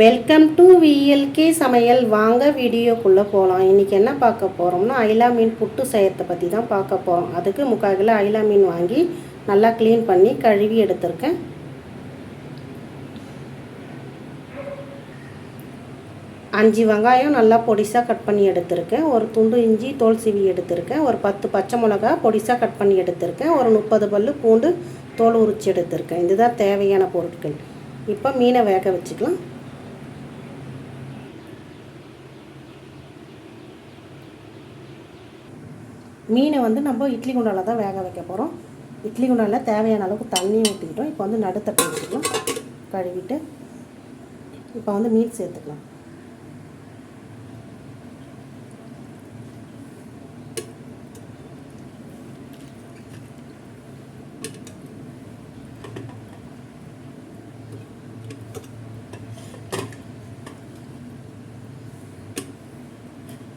Welcome to VLK சமையல். வாங்க வீடியோக்குள்ளே போகலாம் இன்றைக்கி என்ன பார்க்க போகிறோம்னா ஐலா மீன் புட்டு செய்யறதை பற்றி தான் பார்க்க போகிறோம் அதுக்கு முக்கால் கிலோ ஐலா மீன் வாங்கி நல்லா க்ளீன் பண்ணி கழுவி எடுத்திருக்கேன். அஞ்சு வெங்காயம் நல்லா பொடிசாக கட் பண்ணி எடுத்திருக்கேன். ஒரு துண்டு இஞ்சி தோல் சீவி எடுத்திருக்கேன். ஒரு பத்து பச்சை மிளகா பொடிசாக கட் பண்ணி எடுத்திருக்கேன். ஒரு முப்பது பல்லு பூண்டு தோல் உரித்து எடுத்திருக்கேன். இதுதான் தேவையான பொருட்கள். இப்போ மீனை வேக வச்சுக்கலாம். மீனை வந்து நம்ம இட்லி குண்டால தான் வேக வைக்க போகிறோம் இட்லி குண்டால தேவையான அளவுக்கு தண்ணி ஊற்றிக்கிட்டோம் இப்போ வந்து நடுத்தட்டை வச்சுக்கலாம். கழுவிட்டு இப்போ வந்து மீன் சேர்த்துக்கலாம்.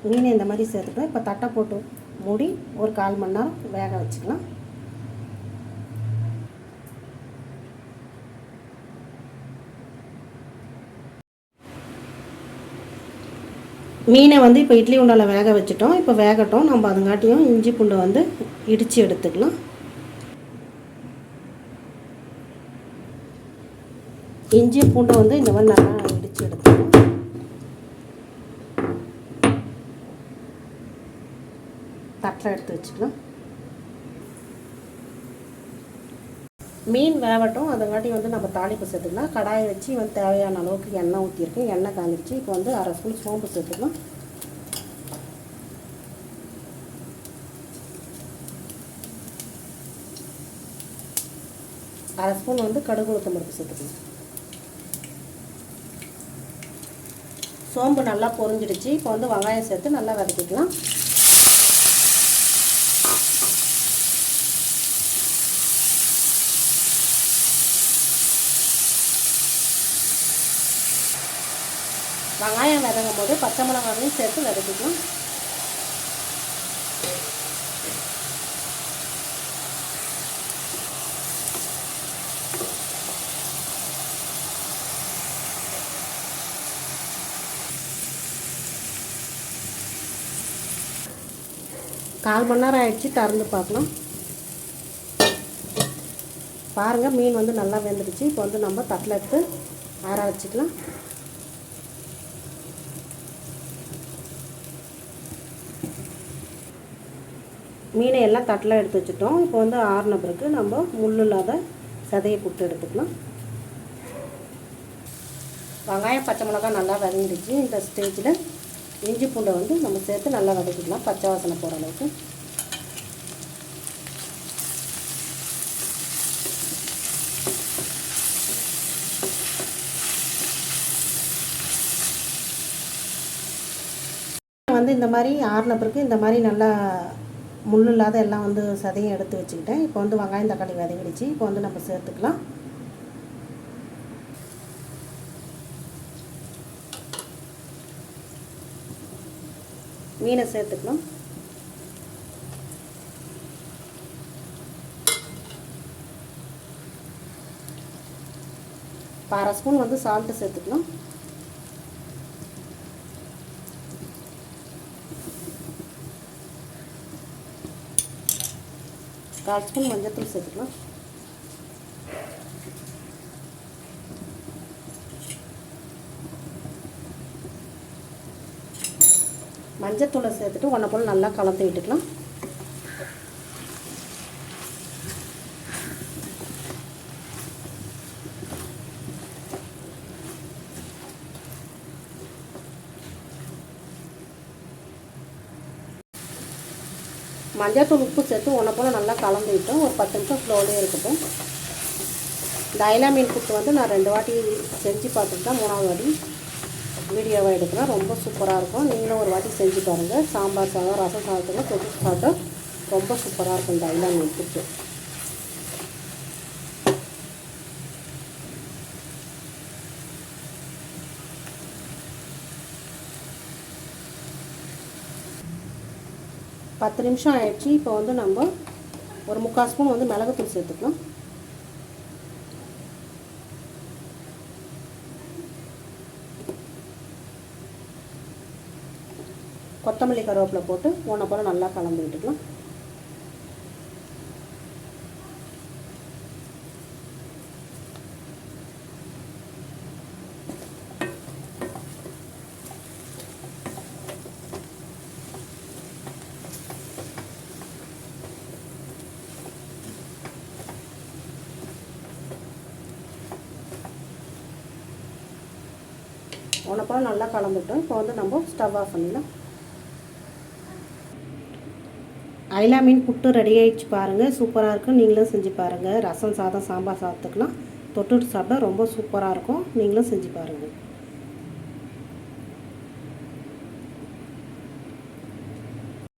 மீனை இந்த மாதிரி சேர்த்துக்கலாம். இப்போ தட்டை போட்டு மூடி ஒரு கால் மணி நேரம் வேக வச்சுக்கலாம். மீனை வந்து இப்போ இட்லி உண்டாவில் வேக வச்சுட்டோம். இப்போ வேகட்டும். நம்ம அதுங்காட்டியும் இஞ்சி பூண்டை வந்து இடித்து எடுத்துக்கலாம். இஞ்சி பூண்டை வந்து இந்த மாதிரி நல்லா இடித்து எடுத்துக்கலாம். தட்டில் எடுத்து வச்சுக்கலாம். மீன் வேகட்டும் அதங்காட்டி வந்து நம்ம தாளிப்பு சேர்த்துக்கலாம். கடாயை வச்சு வந்து தேவையான அளவுக்கு எண்ணெய் ஊற்றிருக்கேன் எண்ணெய் காஞ்சிருச்சு. இப்போ வந்து அரை ஸ்பூன் சோம்பு சேர்த்துக்கலாம். அரை ஸ்பூன் வந்து கடுகு உளுத்தம் பருப்பு சேர்த்துக்கலாம். சோம்பு நல்லா பொரிஞ்சிடுச்சு. இப்போ வந்து வெங்காயம் சேர்த்து நல்லா வதக்கிக்கலாம். வெங்காயம் வதங்கும் போது பச்சை மிளகாயும் சேர்த்து வதக்கிக்கலாம். கால் மணி நேரம் ஆயிடுச்சு திறந்து பார்க்கலாம். பாருங்கள் மீன் வந்து நல்லா வெந்துடுச்சு. இப்போ வந்து நம்ம தட்டில் எடுத்து ஆற வச்சுக்கலாம். மீனை எல்லாம் தட்டில் எடுத்து வச்சுட்டோம். இப்போ வந்து ஆறின பிறகு நம்ம முள் இல்லாத சதையை புட்டு எடுத்துக்கலாம். வெங்காயம் பச்சை மிளகா நல்லா வதங்கிடுச்சு. இந்த ஸ்டேஜில் இஞ்சி பூண்டை வந்து நம்ம சேர்த்து நல்லா வதக்கிக்கலாம். பச்சை வாசனை போகிற அளவுக்கு. வந்து இந்த மாதிரி ஆறின பிறகு இந்த மாதிரி நல்லா முள் இல்லாத எல்லாம் வந்து சதையும் எடுத்து வச்சுக்கிட்டேன். இப்போ வந்து வெங்காயம் தக்காளி வதங்கிடுச்சு இப்போ வந்து நம்ம சேர்த்துக்கலாம். மீனை சேர்த்துக்கலாம் இப்போ அரை ஸ்பூன் வந்து சால்ட்டு சேர்த்துக்கலாம் கால் ஸ்பூன் மஞ்சத்தூள் சேர்த்துக்கலாம். மஞ்சத்தூளை சேர்த்துட்டு ஒன்றை போல் நல்லா கலந்து விட்டுக்கலாம். மஞ்சத்தூள் உப்பு சேர்த்து ஒன்றை போல் நல்லா கலந்துக்கிட்டோம் ஒரு பத்து நிமிஷம் ஸ்லோலேயே இருக்கட்டும். இந்த மீன் புட்டு வந்து நான் ரெண்டு வாட்டி செஞ்சு பார்த்துட்டு தான் மூணாவது வாட்டி வீடியோவை எடுக்கிறேன். ரொம்ப சூப்பராக இருக்கும். நீங்களும் ஒரு வாட்டி செஞ்சு பாருங்கள் சாம்பார் சாதம் ரசம் சாதத்துக்கு தொட்டு சாதம் ரொம்ப சூப்பராக இருக்கும் இந்த மீன் புட்டு பத்து நிமிஷம் ஆயிடுச்சு. இப்போ வந்து நம்ம ஒரு முக்கால் ஸ்பூன் வந்து மிளகுத்தூள் சேர்த்துக்கலாம். கொத்தமல்லி கருவேப்பிலை போட்டு ஒன்றை போல் நல்லா கலந்து விட்டுக்கலாம். உனப்பெல்லாம் நல்லா கலந்துட்டோம். இப்போ வந்து நம்ம ஸ்டவ் ஆஃப் பண்ணிடலாம். ஐலா மீன் புட்டு ரெடி ஆகிடுச்சு பாருங்கள் சூப்பராக இருக்கும். நீங்களும் செஞ்சு பாருங்கள் ரசம் சாதம் சாம்பார் சாதத்துக்கெலாம் தொட்டுட்டு சாப்பிட்டா ரொம்ப சூப்பராக இருக்கும். நீங்களும் செஞ்சு பாருங்கள்